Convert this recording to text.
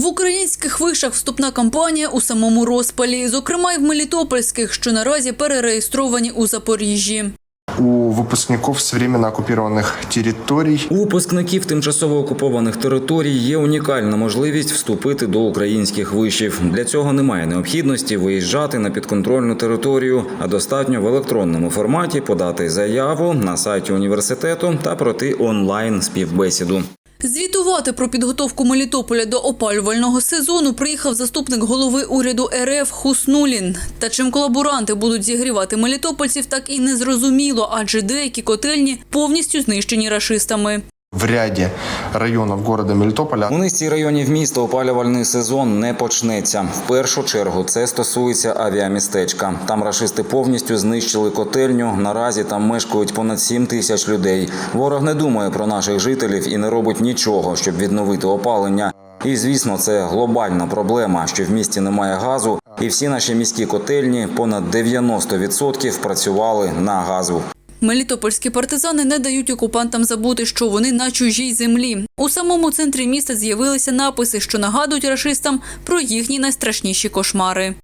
В українських вишах вступна кампанія у самому розпалі, зокрема й в Мелітопольських, що наразі перереєстровані у Запоріжжі. у выпускников с временно оккупированных территорий. У випускників тимчасово окупованих територій є унікальна можливість вступити до українських вишів. Для цього немає необхідності виїжджати на підконтрольну територію, а достатньо в електронному форматі подати заяву на сайті університету та пройти онлайн співбесіду. Звітувати про підготовку Мелітополя до опалювального сезону приїхав заступник голови уряду РФ Хуснулін. Та чим колаборанти будуть зігрівати мелітопольців, так і не зрозуміло, адже деякі котельні повністю знищені рашистами. В ряде районов города Мелитополя У низці районів міста опалювальний сезон не почнеться. В першу чергу це стосується авіамістечка. Там рашисти повністю знищили котельню. Наразі там мешкають понад 7 тисяч людей. Ворог не думає про наших жителів і не робить нічого, щоб відновити опалення. І звісно, це глобальна проблема, що в місті немає газу, і всі наші міські котельні понад 90% працювали на газу. Мелітопольські партизани не дають окупантам забути, що вони на чужій землі. У самому центрі міста з'явилися написи, що нагадують рашистам про їхні найстрашніші кошмари.